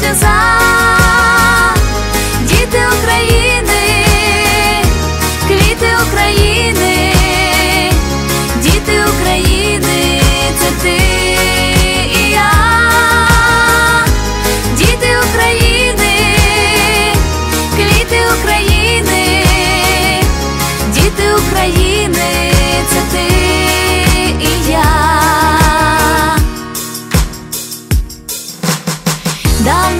чисті як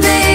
України,